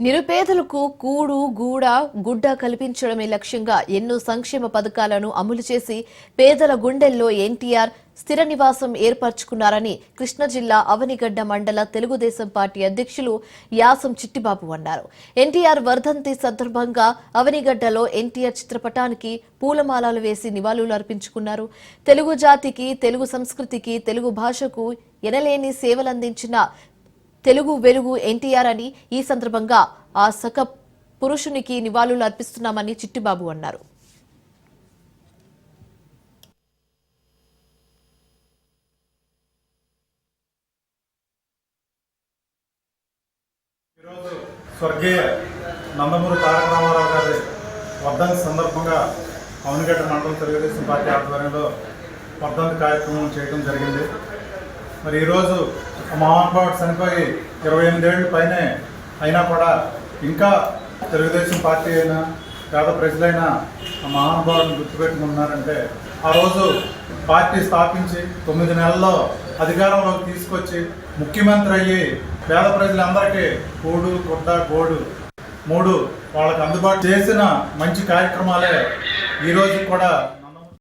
నిరుపేదలకు కూడు గూడ గుడ్డ కల్పించడమే లక్ష్యంగా ఎన్నో సంక్షేమ పథకాలను అమలు చేసి పేదల గుండెల్లో ఎన్టీఆర్ స్థిర నివాసం ఏర్పరచుకున్నారని కృష్ణా జిల్లా అవనిగడ్డ మండల తెలుగుదేశం పార్టీ అధ్యక్షులు యాసం చిట్టిబాబు అన్నారు. ఎన్టీఆర్ వర్ధంతి సందర్భంగా అవనిగడ్డలో ఎన్టీఆర్ చిత్రపటానికి పూలమాలలు వేసి నివాళులు అర్పించుకున్నారు. తెలుగు జాతికి తెలుగు సంస్కృతికి తెలుగు భాషకు ఎనలేని సేవలందించిన తెలుగు వెలుగు ఎన్టీఆర్ అని ఈ సందర్భంగా ఆ సక పురుషునికి నివాళులు అర్పిస్తున్నామని చిట్టిబాబు అన్నారు. ఈరోజు స్వర్గీయ నందమూరి తారక రామారావు గారి వర్ధంతి సందర్భంగా అవనిగడ్డ మండలం తెలుగుదేశం పార్టీ ఆధ్వర్యంలో వర్ధంతి కార్యక్రమం చేయడం జరిగింది. మరి ఈరోజు ఆ మహానుభావుడు చనిపోయి ఇరవై ఎనిమిదేళ్ళు పైనే అయినా కూడా ఇంకా తెలుగుదేశం పార్టీ అయినా పేద ప్రజలైనా ఆ మహానుభావుడిని గుర్తుపెట్టుకున్నారంటే ఆ రోజు పార్టీ స్థాపించి తొమ్మిది నెలల్లో అధికారంలోకి తీసుకొచ్చి ముఖ్యమంత్రి అయ్యి పేద ప్రజలందరికీ కూడు గుడ్డ గోడు మూడు వాళ్ళకి అందుబాటు చేసిన మంచి కార్యక్రమాలే ఈరోజు కూడా